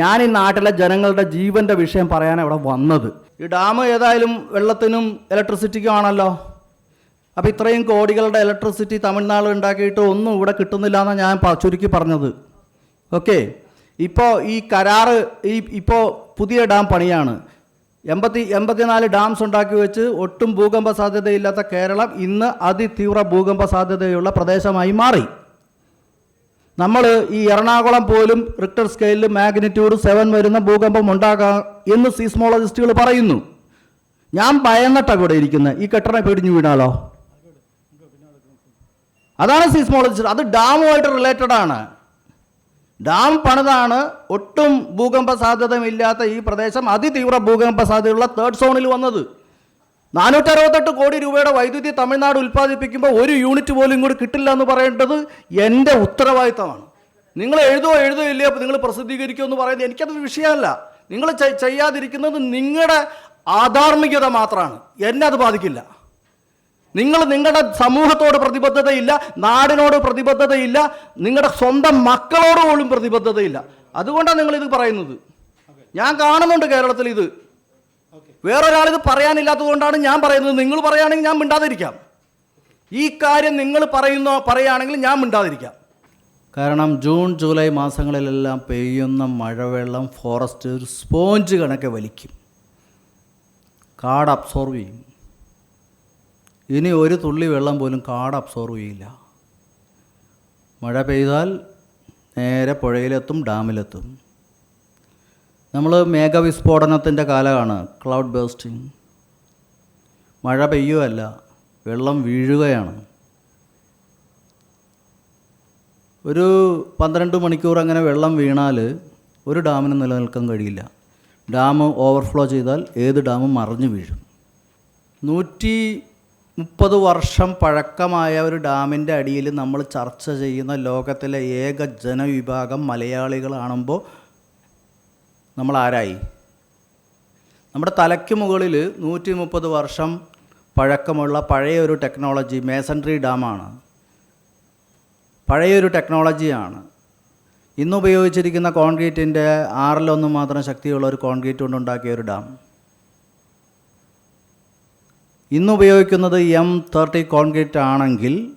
ഞാൻ ഈ നാട്ടിലെ ജനങ്ങളുടെ ജീവന്റെ വിഷയം പറയാൻ ഇവിടെ വന്നത്. ഈ ഡാം ഏതായാലും വെള്ളത്തിനും ഇലക്ട്രിസിറ്റിക്കും ആണല്ലോ. അപ്പോൾ ഇത്രയും കോടികളുടെ ഇലക്ട്രിസിറ്റി തമിഴ്നാട് ഉണ്ടാക്കിയിട്ട് ഒന്നും ഇവിടെ കിട്ടുന്നില്ല എന്നാണ് ഞാൻ ചുരുക്കി പറഞ്ഞത്. ഓക്കെ ഇപ്പോൾ ഈ കരാറ് ഈ ഇപ്പോൾ പുതിയ ഡാം പണിയാണ്. എൺപത്തി എൺപത്തിനാല് ഡാംസ് ഉണ്ടാക്കി വെച്ച് ഒട്ടും ഭൂകമ്പ സാധ്യതയില്ലാത്ത കേരളം ഇന്ന് അതിതീവ്ര ഭൂകമ്പ സാധ്യതയുള്ള പ്രദേശമായി മാറി. നമ്മൾ ഈ എറണാകുളം പോലും റിക്ടർ സ്കെയിലിൽ മാഗ്നിറ്റ്യൂഡ് സെവൻ വരുന്ന ഭൂകമ്പം ഉണ്ടാകാം എന്ന് സീസ്മോളജിസ്റ്റുകൾ പറയുന്നു. ഞാൻ ഭയന്നിട്ടാണ് ഇവിടെ ഇരിക്കുന്നത് ഈ കെട്ടിടം പിടിഞ്ഞു വീണാലോ? അതാണ് സീസ്മോളജിസ്റ്റ് അത് ഡാമുമായിട്ട് റിലേറ്റഡ് ആണ്. ഡാം പണിതാണ്. ഒട്ടും ഭൂകമ്പ സാധ്യതയില്ലാത്ത ഈ പ്രദേശം. അതിതീവ്ര ഭൂകമ്പ സാധ്യതയുള്ള തേർഡ് സോണിൽ വന്നത്. നാനൂറ്റി അറുപത്തെട്ട് കോടി രൂപയുടെ വൈദ്യുതി തമിഴ്നാട് ഉൽപ്പാദിപ്പിക്കുമ്പോൾ ഒരു യൂണിറ്റ് പോലും ഇങ്ങോട്ട് കിട്ടില്ല എന്ന് പറയേണ്ടത് എന്റെ ഉത്തരവാദിത്തമാണ്. നിങ്ങൾ എഴുതോ എഴുതുമോ ഇല്ലയോ നിങ്ങൾ പ്രസിദ്ധീകരിക്കുമോ എന്ന് പറയുന്നത് എനിക്കത് വിഷയമല്ല. നിങ്ങൾ ചെയ്യാതിരിക്കുന്നത് നിങ്ങളുടെ ആധാർമികത മാത്രമാണ്. എന്നെ അത് ബാധിക്കില്ല. നിങ്ങൾ നിങ്ങളുടെ സമൂഹത്തോട് പ്രതിബദ്ധതയില്ല നാടിനോട് പ്രതിബദ്ധതയില്ല നിങ്ങളുടെ സ്വന്തം മക്കളോട് പോലും പ്രതിബദ്ധതയില്ല. അതുകൊണ്ടാണ് നിങ്ങൾ ഇത് പറയുന്നത്. ഞാൻ കാണുന്നുണ്ട് കേരളത്തിൽ ഇത് വേറൊരാൾ ഇത് പറയാനില്ലാത്തത് കൊണ്ടാണ് ഞാൻ പറയുന്നത്. നിങ്ങൾ പറയുകയാണെങ്കിൽ ഞാൻ മിണ്ടാതിരിക്കാം. ഈ കാര്യം നിങ്ങൾ പറയുന്ന പറയുകയാണെങ്കിൽ ഞാൻ മിണ്ടാതിരിക്കാം. കാരണം ജൂൺ ജൂലൈ മാസങ്ങളിലെല്ലാം പെയ്യുന്ന മഴവെള്ളം ഫോറസ്റ്റ് ഒരു സ്പോഞ്ച് കണക്കെ വലിക്കും. കാട് അബ്സോർവ് ചെയ്യും. ഇനി ഒരു തുള്ളി വെള്ളം പോലും കാട് അബ്സോർവ് ചെയ്യില്ല. മഴ പെയ്താൽ നേരെ പുഴയിലെത്തും ഡാമിലെത്തും. നമ്മൾ മേഘവിസ്ഫോടനത്തിന്റെ കാലമാണ്. ക്ലൗഡ് ബേസ്റ്റിംഗ് മഴ പെയ്യുകയല്ല വെള്ളം വീഴുകയാണ്. ഒരു പന്ത്രണ്ട് മണിക്കൂർ അങ്ങനെ വെള്ളം വീണാൽ ഒരു ഡാമിന് നിലനിൽക്കാൻ കഴിയില്ല. ഡാം ഓവർഫ്ലോ ചെയ്താൽ ഏത് ഡാമും മറിഞ്ഞു വീഴും. നൂറ്റി മുപ്പത് വർഷം പഴക്കമായ ഒരു ഡാമിന്റെ അടിയിൽ നമ്മൾ ചർച്ച ചെയ്യുന്ന ലോകത്തിലെ ഏക ജനവിഭാഗം മലയാളികളാണുമ്പോൾ നമ്മൾ ആരായി നമ്മുടെ തലയ്ക്ക് മുകളിൽ നൂറ്റി മുപ്പത് വർഷം പഴക്കമുള്ള പഴയൊരു ടെക്നോളജി മേസൻട്രി ഡാമാണ്. പഴയൊരു ടെക്നോളജിയാണ്. ഇന്ന് ഉപയോഗിച്ചിരിക്കുന്ന കോൺക്രീറ്റിന്റെ ആറിലൊന്ന് മാത്രം ശക്തിയുള്ള ഒരു കോൺക്രീറ്റ് കൊണ്ടുണ്ടാക്കിയ ഒരു ഡാം. ഇന്ന് ഉപയോഗിക്കുന്നത് എം തേർട്ടി കോൺക്രീറ്റ് ആണെങ്കിൽ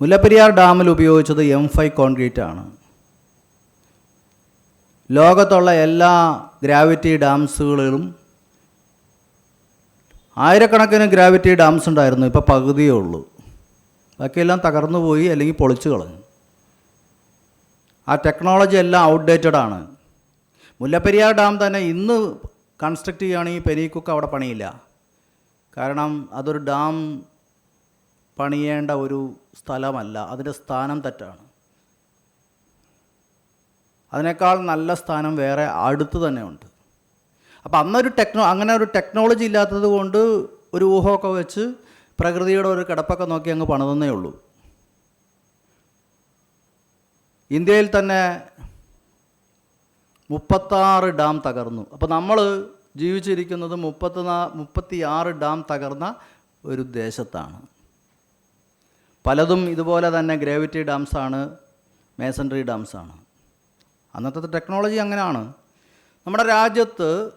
മുല്ലപ്പെരിയാർ ഡാമിൽ ഉപയോഗിച്ചത് എം ഫൈവ് കോൺക്രീറ്റ് ആണ്. ലോകത്തുള്ള എല്ലാ ഗ്രാവിറ്റി ഡാംസുകളിലും ആയിരക്കണക്കിന് ഗ്രാവിറ്റി ഡാംസ് ഉണ്ടായിരുന്നു. ഇപ്പോൾ പകുതിയേ ഉള്ളൂ. ബാക്കിയെല്ലാം തകർന്നു പോയി അല്ലെങ്കിൽ പൊളിച്ചു കളഞ്ഞു. ആ ടെക്നോളജി എല്ലാം ഔട്ട്ഡേറ്റഡ് ആണ്. മുല്ലപ്പെരിയാർ ഡാം തന്നെ ഇന്ന് കൺസ്ട്രക്റ്റ് ചെയ്യുകയാണെങ്കിൽ പെരീക്കൊക്കെ അവിടെ പണിയില്ല. കാരണം അതൊരു ഡാം പണിയേണ്ട ഒരു സ്ഥലമല്ല. അതിന്റെ സ്ഥാനം തെറ്റാണ്. അതിനേക്കാൾ നല്ല സ്ഥാനം വേറെ അടുത്ത് തന്നെ ഉണ്ട്. അപ്പോൾ അന്നൊരു ടെക്നോ അങ്ങനെ ഒരു ടെക്നോളജി ഇല്ലാത്തത് കൊണ്ട് ഒരു ഊഹമൊക്കെ വെച്ച് പ്രകൃതിയുടെ ഒരു കിടപ്പൊക്കെ നോക്കി അങ്ങ് പണിതന്നേ ഉള്ളൂ. ഇന്ത്യയിൽ തന്നെ മുപ്പത്താറ് ഡാം തകർന്നു. അപ്പോൾ നമ്മൾ ജീവിച്ചിരിക്കുന്നത് മുപ്പത്തി മുപ്പത്തിയാറ് ഡാം തകർന്ന ഒരു ദേശത്താണ്. പലതും ഇതുപോലെ തന്നെ ഗ്രാവിറ്റി ഡാംസാണ് മേസൺട്രി ഡാംസാണ്. അന്നത്തെ ടെക്നോളജി അങ്ങനെയാണ്. നമ്മുടെ രാജ്യത്ത്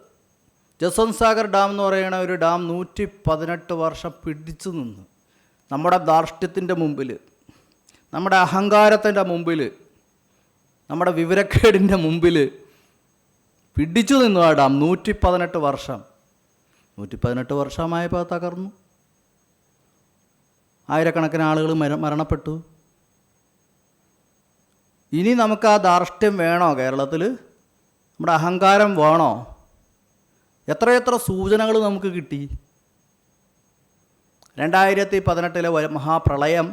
ജസ്വന്ത് സാഗർ ഡാം എന്ന് പറയുന്ന ഒരു ഡാം നൂറ്റി പതിനെട്ട് വർഷം പിടിച്ചു നിന്ന് നമ്മുടെ ധാർഷ്ട്യത്തിന്റെ മുമ്പിൽ നമ്മുടെ അഹങ്കാരത്തിന്റെ മുമ്പിൽ നമ്മുടെ വിവരക്കേടിന്റെ മുമ്പിൽ പിടിച്ചു നിന്നു ആ ഡാം നൂറ്റി പതിനെട്ട് വർഷം നൂറ്റി പതിനെട്ട് വർഷമായപ്പോൾ തകർന്നു. ആയിരക്കണക്കിന് ആളുകൾ മര മരണപ്പെട്ടു. ഇനി നമുക്ക് ആ ധാർഷ്ട്യം വേണോ കേരളത്തിൽ നമ്മുടെ അഹങ്കാരം വേണോ? എത്രയെത്ര സൂചനകൾ നമുക്ക് കിട്ടി? രണ്ടായിരത്തി പതിനെട്ടിലെ മഹാപ്രളയം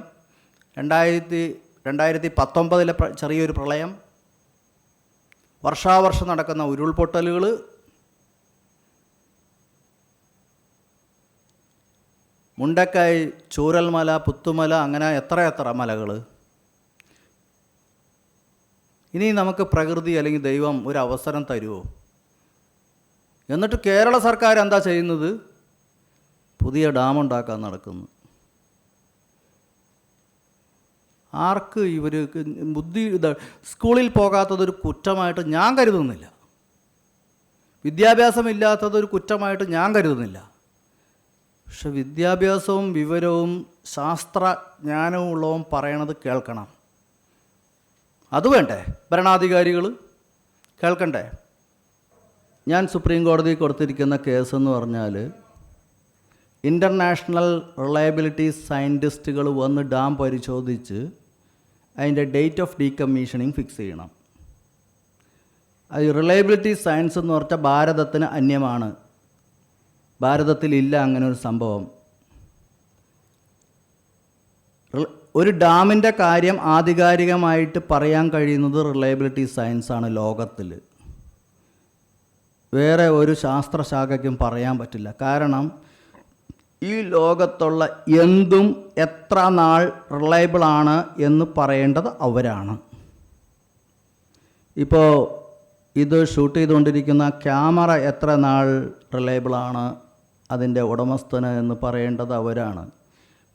രണ്ടായിരത്തി രണ്ടായിരത്തി പത്തൊമ്പതിലെ ചെറിയൊരു പ്രളയം വർഷാവർഷം നടക്കുന്ന ഉരുൾപൊട്ടലുകൾ മുണ്ടക്കായ് ചൂരൽമല പുത്തുമല അങ്ങനെ എത്ര എത്ര മലകൾ ഇനി നമുക്ക് പ്രകൃതി അല്ലെങ്കിൽ ദൈവം ഒരു അവസരം തരുമോ എന്നിട്ട് കേരള സർക്കാർ എന്താ ചെയ്യുന്നത്? പുതിയ ഡാം ഉണ്ടാക്കാൻ നടക്കുന്നു. ആർക്ക് ഇവർ ബുദ്ധി സ്കൂളിൽ പോകാത്തതൊരു കുറ്റമായിട്ട് ഞാൻ കരുതുന്നില്ല. വിദ്യാഭ്യാസമില്ലാത്തതൊരു കുറ്റമായിട്ട് ഞാൻ കരുതുന്നില്ല. പക്ഷെ വിദ്യാഭ്യാസവും വിവരവും ശാസ്ത്രജ്ഞാനവും ഉള്ളവൻ പറയണത് കേൾക്കണം. അത് വേണ്ടേ? ഭരണാധികാരികൾ കേൾക്കണ്ടേ? ഞാൻ സുപ്രീം കോടതി കൊടുത്തിരിക്കുന്ന കേസ് എന്ന് പറഞ്ഞാൽ ഇന്റർനാഷണൽ റിലയബിലിറ്റി സയന്റിസ്റ്റുകൾ വന്ന് ഡാം പരിശോധിച്ച് അതിന്റെ ഡേറ്റ് ഓഫ് ഡീകമ്മീഷനിങ് ഫിക്സ് ചെയ്യണം. അത് റിലയബിലിറ്റി സയൻസ് എന്ന് പറഞ്ഞാൽ ഭാരതത്തിന് അന്യമാണ്. ഭാരതത്തിലില്ല അങ്ങനെ ഒരു സംഭവം. ഒരു ഡാമിന്റെ കാര്യം ആധികാരികമായിട്ട് പറയാൻ കഴിയുന്നത് റിലയബിലിറ്റി സയൻസാണ് ലോകത്തിൽ. വേറെ ഒരു ശാസ്ത്രശാഖയ്ക്കും പറയാൻ പറ്റില്ല. കാരണം ഈ ലോകത്തുള്ള എന്തും എത്ര നാൾ റിലയബിളാണ് എന്ന് പറയേണ്ടത് അവരാണ്. ഇപ്പോൾ ഇത് ഷൂട്ട് ചെയ്തുകൊണ്ടിരിക്കുന്ന ക്യാമറ എത്ര നാൾ റിലയബിളാണ് അതിന്റെ ഉടമസ്ഥന് എന്ന് പറയേണ്ടത് അവരാണ്.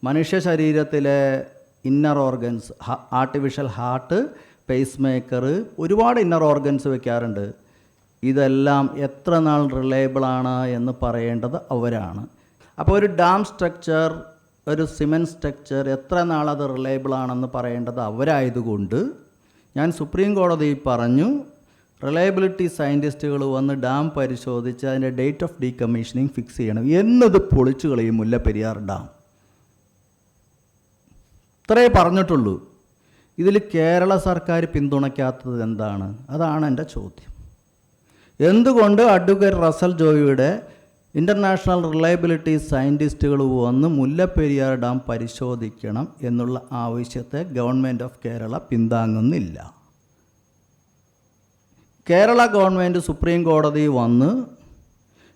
മനുഷ്യ ശരീരത്തിലെ inner organs artificial heart pacemaker ഒരുപാട് ഇന്നർ ഓർഗൻസ് വെക്കാറുണ്ട്. ഇതെല്ലാം എത്ര നാൾ റിലയബിൾ ആണ് എന്ന് പറയേണ്ടത് അവരാണ്. അപ്പോൾ ഒരു ഡാം സ്ട്രക്ചർ ഒരു സിമെന്റ് സ്ട്രക്ചർ എത്ര നാൾ അത് റിലയബിൾ ആണെന്ന് പറയേണ്ടത് അവരായതുകൊണ്ട് ഞാൻ സുപ്രീം കോടതി പറഞ്ഞു റിലയബിലിറ്റി സയന്റിസ്റ്റുകൾ വന്ന് ഡാം പരിശോധിച്ച് അതിന്റെ ഡേറ്റ് ഓഫ് ഡീകമ്മീഷനിങ് ഫിക്സ് ചെയ്യണം. എന്നത് പൊളിച്ചു കളയും മുല്ലപ്പെരിയാർ ഡാം ഇത്രേ പറഞ്ഞിട്ടുള്ളൂ. ഇതിൽ കേരള സർക്കാർ പിന്തുണയ്ക്കാത്തത് എന്താണ്? അതാണ് എന്റെ ചോദ്യം. എന്തുകൊണ്ട് അഡ്വക്കേറ്റ് റസൽ ജോയിയുടെ ഇന്റർനാഷണൽ റിലയബിലിറ്റി സയന്റിസ്റ്റുകൾ വന്ന് മുല്ലപ്പെരിയാർ ഡാം പരിശോധിക്കണം എന്നുള്ള ആവശ്യത്തെ ഗവൺമെന്റ് ഓഫ് കേരള പിന്താങ്ങുന്നില്ല. കേരള ഗവൺമെന്റ് സുപ്രീം കോടതി വന്ന്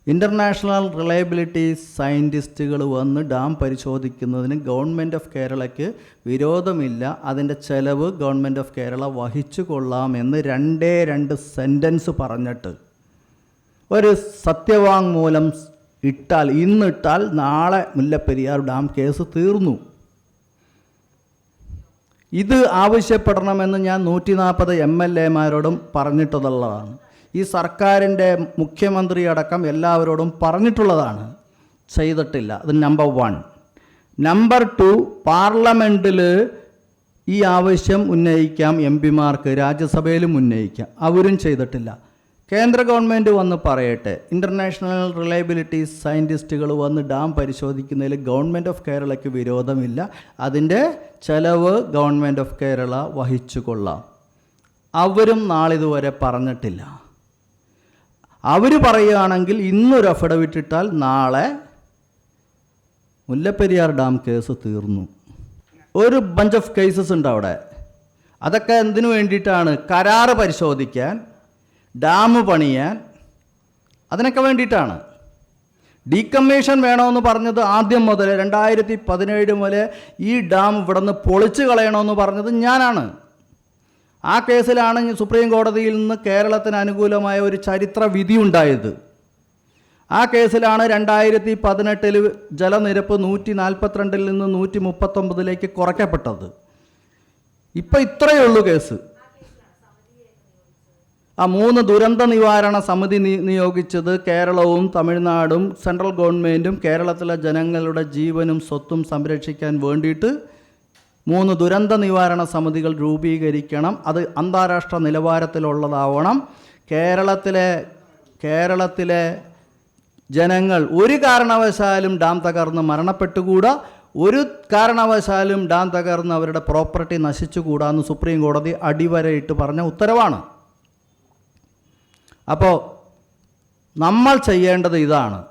ഇന്റർനാഷണൽ റിലയബിലിറ്റി സയന്റിസ്റ്റുകൾ വന്ന് ഡാം പരിശോധിക്കുന്നതിന് ഗവൺമെന്റ് ഓഫ് കേരളയ്ക്ക് വിരോധമില്ല. അതിന്റെ ചെലവ് ഗവൺമെന്റ് ഓഫ് കേരള വഹിച്ചു കൊള്ളാമെന്ന് രണ്ടേ രണ്ട് സെന്റൻസ് പറഞ്ഞിട്ട്. ഒരു സത്യവാങ്മൂലം ഇട്ടാൽ ഇന്നിട്ടാൽ നാളെ മുല്ലപ്പെരിയാർ ഡാം കേസ് തീർന്നു. ഇത് ആവശ്യപ്പെടണമെന്ന് ഞാൻ നൂറ്റി നാൽപ്പത് എം എൽ എമാരോടും പറഞ്ഞിട്ടുള്ളതാണ്. ഈ സർക്കാരിന്റെ മുഖ്യമന്ത്രി അടക്കം എല്ലാവരോടും പറഞ്ഞിട്ടുള്ളതാണ്. ചെയ്തിട്ടില്ല. അത് നമ്പർ വൺ നമ്പർ ടു പാർലമെന്റിൽ ഈ ആവശ്യം ഉന്നയിക്കാം എം പിമാർക്ക് രാജ്യസഭയിലും ഉന്നയിക്കാം. അവരും ചെയ്തിട്ടില്ല. കേന്ദ്ര ഗവൺമെന്റ് വന്ന് പറയട്ടെ. ഇന്റർനാഷണൽ റിലയബിലിറ്റി സയന്റിസ്റ്റുകൾ വന്ന് ഡാം പരിശോധിക്കുന്നതിൽ ഗവൺമെന്റ് ഓഫ് കേരളയ്ക്ക് വിരോധമില്ല. അതിന്റെ ചെലവ് ഗവൺമെന്റ് ഓഫ് കേരള വഹിച്ചു കൊള്ളാം. അവരും നാളിതുവരെ പറഞ്ഞിട്ടില്ല. അവർ പറയുകയാണെങ്കിൽ ഇന്നൊരു അഫിഡവിറ്റ് ഇട്ടാൽ നാളെ മുല്ലപ്പെരിയാർ ഡാം കേസ് തീർന്നു. ഒരു ബഞ്ച് ഓഫ് കേസസ് ഉണ്ട് അവിടെ. അതൊക്കെ എന്തിനു വേണ്ടിയിട്ടാണ്? കരാറ് പരിശോധിക്കാൻ ഡാം പണിയാൻ അതിനൊക്കെ വേണ്ടിയിട്ടാണ്. ഡീകമ്മീഷൻ വേണമെന്ന് പറഞ്ഞത് ആദ്യം മുതൽ രണ്ടായിരത്തി പതിനേഴ് മുതൽ ഈ ഡാം ഇവിടെ നിന്ന് പൊളിച്ചു കളയണമെന്ന് പറഞ്ഞത് ഞാനാണ്. ആ കേസിലാണ് സുപ്രീം കോടതിയിൽ നിന്ന് കേരളത്തിന് അനുകൂലമായ ഒരു ചരിത്ര വിധി ഉണ്ടായത് ആ കേസിലാണ് രണ്ടായിരത്തി പതിനെട്ടിൽ ജലനിരപ്പ് നൂറ്റി നാൽപ്പത്തിരണ്ടിൽ നിന്ന് നൂറ്റി മുപ്പത്തൊമ്പതിലേക്ക് കുറയ്ക്കപ്പെട്ടത്. ഇപ്പം ഇത്രയേ ഉള്ളൂ കേസ്. ആ മൂന്ന് ദുരന്ത നിവാരണ സമിതി നിയോഗിച്ചത് കേരളവും തമിഴ്നാടും സെൻട്രൽ ഗവൺമെന്റും കേരളത്തിലെ ജനങ്ങളുടെ ജീവനും സ്വത്തും സംരക്ഷിക്കാൻ വേണ്ടിയിട്ട് മൂന്ന് ദുരന്ത നിവാരണ സമിതികൾ രൂപീകരിക്കണം. അത് അന്താരാഷ്ട്ര നിലവാരത്തിലുള്ളതാവണം. കേരളത്തിലെ കേരളത്തിലെ ജനങ്ങൾ ഒരു കാരണവശാലും ഡാം തകർന്ന് മരണപ്പെട്ടുകൂടാ. ഒരു കാരണവശാലും ഡാം തകർന്ന് അവരുടെ പ്രോപ്പർട്ടി നശിച്ചുകൂടാന്ന് സുപ്രീം കോടതി അടിവരയിട്ട് പറഞ്ഞ ഉത്തരവാണ്. അപ്പോൾ നമ്മൾ ചെയ്യേണ്ടത് ഇതാണ്.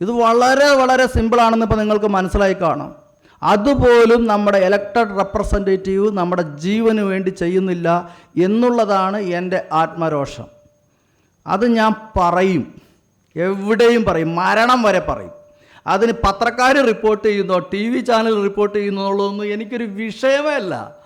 ഇത് വളരെ വളരെ സിമ്പിളാണെന്ന് ഇപ്പോൾ നിങ്ങൾക്ക് മനസ്സിലായി കാണാം. അതുപോലും നമ്മുടെ ഇലക്ടഡ് റെപ്രസെന്റേറ്റീവ് നമ്മുടെ ജീവന് വേണ്ടി ചെയ്യുന്നില്ല എന്നുള്ളതാണ് എന്റെ ആത്മരോഷം. അത് ഞാൻ പറയും. എവിടെയും പറയും. മരണം വരെ പറയും. അതിന് പത്രക്കാർ റിപ്പോർട്ട് ചെയ്യുന്നോ ടി വി ചാനൽ റിപ്പോർട്ട് ചെയ്യുന്നോളൊന്നും എനിക്കൊരു വിഷയമേ അല്ല